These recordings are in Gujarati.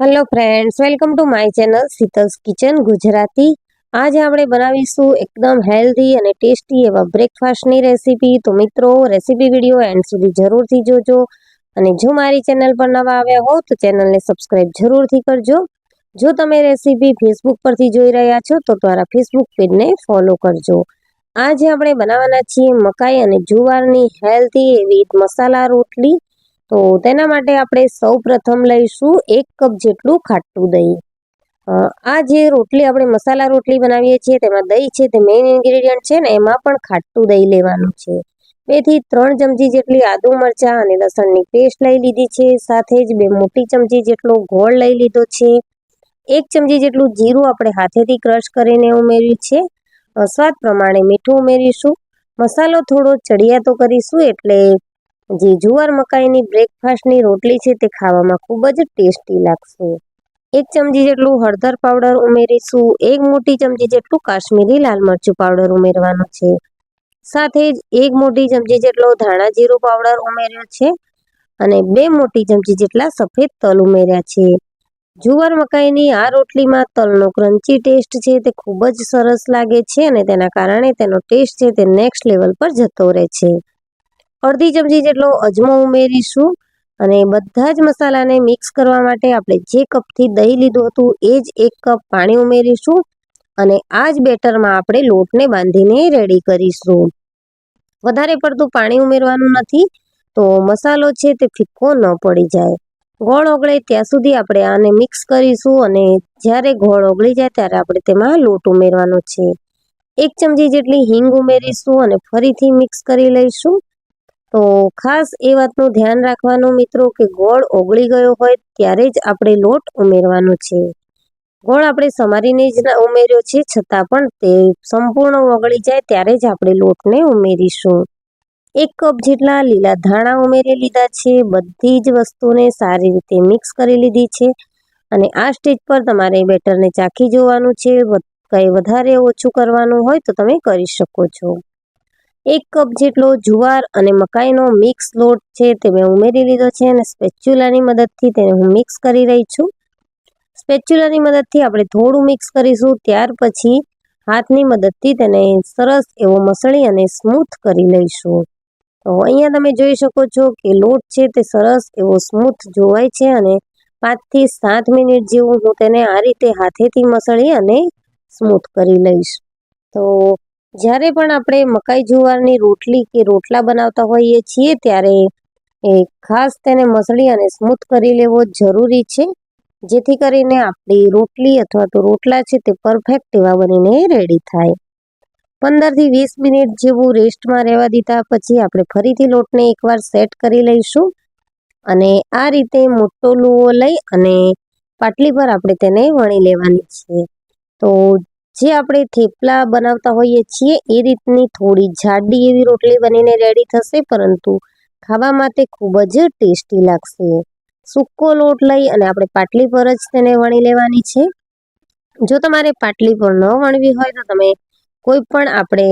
Hello friends welcome to my channel Sheetal's kitchen Gujarati આજે આપણે બનાવીશું એકદમ હેલ્ધી અને ટેસ્ટી એવા બ્રેકફાસ્ટની રેસીપી તો મિત્રો રેસીપી વીડિયો એન્ડ સુધી જરૂરથી જોજો. અને જો મારી ચેનલ પર નવા આવ્યા હો, તો ચેનલને સબસ્ક્રાઈબ જરૂરથી કરજો. જો તમે રેસીપી ફેસબુક પરથી જોઈ રહ્યા છો, તો તમારા ફેસબુક પેજને ફોલો કરજો. આજે આપણે બનાવવાના છીએ મકાઈ અને જુવારની હેલ્ધી એવી મસાલા રોટલી. તો તેના માટે આપણે સૌ પ્રથમ લઈશું એક કપ જેટલું ખાટું દહીં. આ જે રોટલી આપણે મસાલા રોટલી બનાવીએ છીએ, તેમાં દહીં છે, તે મેઇન ઇન્ગ્રેડિયન્ટ છે ને, એમાં પણ ખાટું દહીં લેવાનું છે. બેથી ત્રણ ચમચી જેટલી આદુ મરચાં અને લસણની પેસ્ટ લઈ લીધી છે, સાથે જ બે મોટી ચમચી જેટલો ગોળ લઈ લીધો છે. એક ચમચી જેટલું જીરું આપણે હાથેથી ક્રશ કરીને ઉમેર્યું છે. સ્વાદ પ્રમાણે મીઠું ઉમેરીશું. મસાલો થોડો ચડિયાતો કરીશું એટલે જે જુવાર મકાઈની બ્રેકફાસ્ટની રોટલી છે તે ખાવામાં ખૂબ જ ટેસ્ટી લાગશે. એક ચમચી જેટલું હળદર પાવડર ઉમેરીશું, એક મોટી ચમચી જેટલું કાશ્મીરી લાલ મરચું પાવડર ઉમેરવાનું છે. સાથે જ એક મોટી ચમચી જેટલો ધાણા જીરું પાવડર ઉમેર્યો છે અને બે મોટી ચમચી જેટલા સફેદ તલ ઉમેર્યા છે. જુવાર મકાઈની આ રોટલીમાં તલનો ક્રન્ચી ટેસ્ટ છે તે ખૂબ જ સરસ લાગે છે અને તેના કારણે તેનો ટેસ્ટ છે તે નેક્સ્ટ લેવલ પર જતો રહે છે. અડધી ચમચી જેટલો અજમો ઉમેરીશું અને બધા જ મસાલાને મિક્સ કરવા માટે આપણે જે કપથી દહીં લીધું હતું એ જ એક કપ પાણી ઉમેરીશું અને આ જ બેટરમાં આપણે લોટને બાંધીને રેડી કરીશું. વધારે પડતું પાણી ઉમેરવાનું નથી, તો મસાલો છે તે ફિક્કો ન પડી જાય. ગોળ ઓગળે ત્યાં સુધી આપણે આને મિક્સ કરીશું અને જ્યારે ગોળ ઓગળી જાય ત્યારે આપણે તેમાં લોટ ઉમેરવાનો છે. એક ચમચી જેટલી હિંગ ઉમેરીશું અને ફરીથી મિક્સ કરી લઈશું. તો ખાસ એ વાતનું ધ્યાન રાખવાનું મિત્રો કે ગોળ ઓગળી ગયો હોય ત્યારે જ આપણે લોટ ઉમેરવાનો છે. ગોળ આપણે સમારીને જ ઉમેર્યો છે, છતાં પણ તે સંપૂર્ણ ઓગળી જાય ત્યારે જ આપણે લોટને ઉમેરીશું. એક કપ જેટલા લીલા ધાણા ઉમેરી લીધા છે, બધી જ વસ્તુને સારી રીતે મિક્સ કરી લીધી છે અને આ સ્ટેજ પર તમારે બેટરને ચાખી જોવાનું છે કંઈ વધારે ઓછું કરવાનું હોય તો તમે કરી શકો છો. એક કપ જેટલો જુવાર અને મકાઈનો મિક્સ લોટ છે તે મેં ઉમેરી લીધો છે અને સ્પેચ્યુલાની મદદથી તેને હું મિક્સ કરી રહી છું. સ્પેચ્યુલાની મદદથી આપણે થોડું મિક્સ કરીશું, ત્યાર પછી હાથની મદદથી તેને સરસ એવો મસળી અને સ્મૂથ કરી લઈશું. તો અહીંયા તમે જોઈ શકો છો કે લોટ છે તે સરસ એવો સ્મૂથ જોવાય છે અને પાંચથી સાત મિનિટ જેવું હું તેને આ રીતે હાથેથી મસળી અને સ્મૂથ કરી લઈશ. તો જ્યારે પણ આપણે મકાઈ જુવારની રોટલી કે રોટલા બનાવતા હોઈએ છીએ, ત્યારે એ ખાસ તેને મસળી અને સ્મૂથ કરી લેવો જરૂરી છે. જેથી કરીને આપણી રોટલી અથવા તો રોટલા છે તે પરફેક્ટ એવા બનીને રેડી થાય. પંદરથી વીસ મિનિટ જેવું રેસ્ટમાં રહેવા દીધા પછી આપણે ફરીથી લોટને એકવાર સેટ કરી લઈશું. અને આ રીતે મોટો લુઓ લઈ અને પાટલી પર આપણે તેને વણી લેવાની છે. તો જે આપણે થેપલા બનાવતા હોઈએ છીએ, એ રીતની થોડી જાડી એવી રોટલી બનીને રેડી થશે, પરંતુ ખાવા માટે ખૂબ જ ટેસ્ટી લાગશે. સૂકો લોટ લઈ અને આપણે પાટલી પર જ તેને વણી લેવાની છે. જો તમારે પાટલી પર ન વણવી હોય તો તમે કોઈ પણ આપણે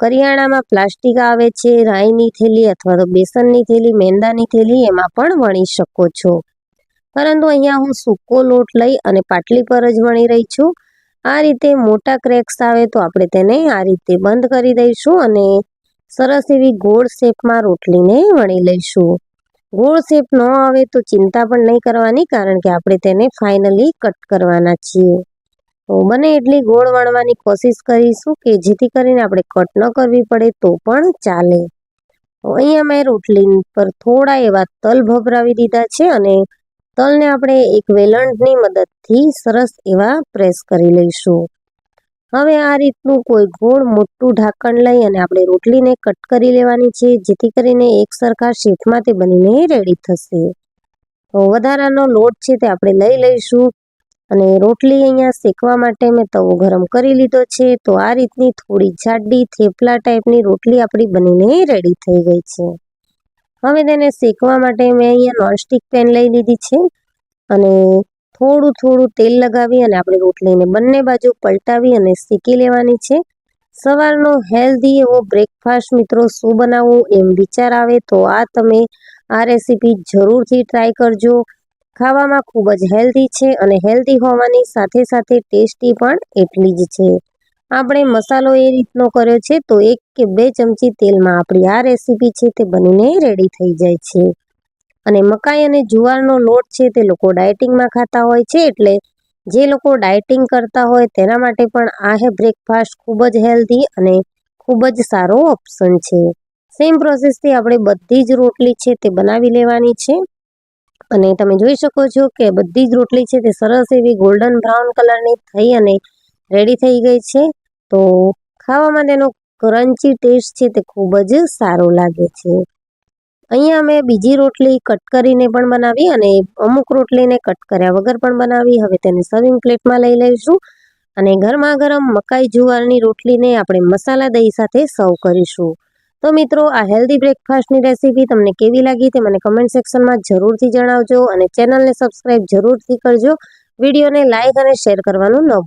કરિયાણામાં પ્લાસ્ટિક આવે છે, રાઈની થેલી અથવા તો બેસનની થેલી, મેંદાની થેલી, એમાં પણ વણી શકો છો. પરંતુ અહીંયા હું સૂકો લોટ લઈ અને પાટલી પર જ વણી રહી છું. આ રીતે મોટા ક્રેક્સ આવે તો આપણે તેને આ રીતે બંધ કરી દઈશું અને સરસ એવી ગોળ શેપમાં રોટલીને વણી લઈશું. ગોળ શેપ ન આવે તો ચિંતા પણ નહીં કરવાની કારણ કે આપણે તેને ફાઇનલી કટ કરવાના છીએ. તો બને એટલી ગોળ વણવાની કોશિશ કરીશું કે જેથી કરીને આપણે કટ ન કરવી પડે તો પણ ચાલે. અહીંયા મેં રોટલી પર થોડા એવા તલ ભભરાવી દીધા છે અને તલને આપણે એક વેલણની મદદથી સરસ એવા પ્રેસ કરી લઈશું. હવે આ રીતનું કોઈ ગોળ મોટું ઢાંકણ લઈ અને આપણે રોટલીને કટ કરી લેવાની છે, જેથી કરીને એક સરખા શેપમાં તે બનીને રેડી થશે. તો વધારાનો લોટ છે તે આપણે લઈ લઈશું અને રોટલી અહીંયા શેકવા માટે મેં તવો ગરમ કરી લીધો છે, તો આ રીતની થોડી જાડી થેપલા ટાઈપની રોટલી આપણી બનીને રેડી થઈ ગઈ છે. હવે તેને શેકવા માટે મેં અહીંયા નોનસ્ટિક પેન લઈ લીધી છે અને થોડું થોડું તેલ લગાવી અને આપણે રોટલીને બંને બાજુ પલટાવી અને શેકી લેવાની છે. સવારનો હેલ્ધી એવો બ્રેકફાસ્ટ મિત્રો શું બનાવવું એમ વિચાર આવે તો આ તમે આ રેસીપી જરૂરથી ટ્રાય કરજો. ખાવામાં ખૂબ જ હેલ્ધી છે અને હેલ્ધી હોવાની સાથે સાથે ટેસ્ટી પણ એટલી જ છે. આપણે મસાલો એ રીતનો કર્યો છે તો એક કે બે ચમચી તેલમાં આપણી આ રેસીપી છે તે બનીને રેડી થઈ જાય છે. અને મકાઈ અને જુવારનો લોટ છે તે લોકો ડાયટિંગમાં ખાતા હોય છે એટલે જે લોકો ડાયટિંગ કરતા હોય તેના માટે પણ આ હે બ્રેકફાસ્ટ ખૂબ જ હેલ્ધી અને ખૂબ જ સારો ઓપ્શન છે. સેમ પ્રોસેસથી આપણે બધી જ રોટલી છે તે બનાવી લેવાની છે. અને તમે જોઈ શકો છો કે બધી જ રોટલી છે તે સરસ એવી ગોલ્ડન બ્રાઉન કલરની થઈ અને રેડી થઈ ગઈ છે. તો ખાવામાં તેનો ક્રન્ચી ટેસ્ટ છે તે ખૂબ જ સારો લાગે છે. અહીંયા અમે બીજી રોટલી કટ કરીને પણ બનાવી અને અમુક રોટલીને કટ કર્યા વગર પણ બનાવી. હવે તેને સર્વિંગ પ્લેટમાં લઈ લઈશું અને ગરમા ગરમ મકાઈ જુવારની રોટલીને આપણે મસાલા દહીં સાથે સર્વ કરીશું. તો મિત્રો, આ હેલ્ધી બ્રેકફાસ્ટની રેસીપી તમને કેવી લાગી તે મને કમેન્ટ સેક્શનમાં જરૂરથી જણાવજો અને ચેનલને સબસ્ક્રાઈબ જરૂરથી કરજો. વિડીયોને લાઇક અને શેર કરવાનું ન ભૂલ